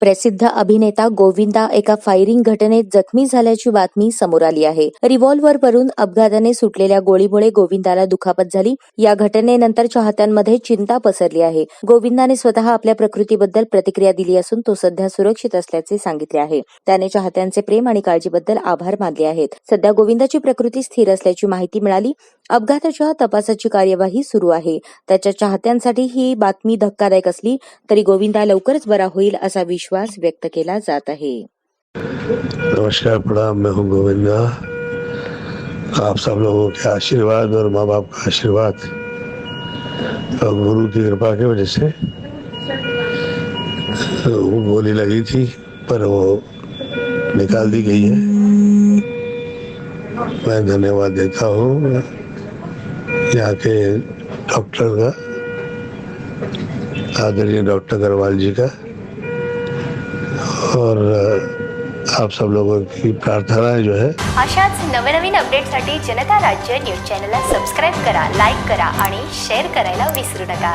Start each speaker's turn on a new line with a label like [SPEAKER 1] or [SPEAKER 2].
[SPEAKER 1] प्रसिद्ध अभिनेता गोविंदा एका फायरिंग घटनेत जखमी झाल्याची बातमी समोर आली आहे. रिव्हॉल्व्हरवरून अपघाताने सुटलेल्या गोळीमुळे गोविंदाला दुखापत झाली. या घटनेनंतर चाहत्यांमध्ये चिंता पसरली आहे. गोविंदाने स्वतः आपल्या प्रकृतीबद्दल प्रतिक्रिया दिली असून तो सध्या सुरक्षित असल्याचे सांगितले आहे. त्याने चाहत्यांचे प्रेम आणि काळजीबद्दल आभार मानले आहेत. सध्या गोविंदाची प्रकृती स्थिर असल्याची माहिती मिळाली. अपघाताच्या तपासाची कार्यवाही सुरू आहे. त्याच्या चाहत्यांसाठी ही बातमी धक्कादायक असली तरी गोविंदा लवकरच बरा होईल असा विश्वास व्यक्त केला जात आहे.
[SPEAKER 2] नमस्कार, प्रणाम. मैं हूँ गोविंदा. आप सब लोगों के आशीर्वाद और माँ बाप का आशीर्वाद। और गुरु की कृपा की वजह से वो गोली लगी थी, पर वो निकाल दी गई है। मैं धन्यवाद देता हूँ। यहाँ के डॉक्टर का? आदरणीय डॉक्टर अग्रवाल जी का। और आप सब लोगों की प्रार्थनाएं जो है।
[SPEAKER 3] अशाच नवनवीन अपडेटसाठी जनता राज्य न्यूज चॅनलला सबस्क्राईब करा लाईक करा आणि शेअर करायला विसरू नका.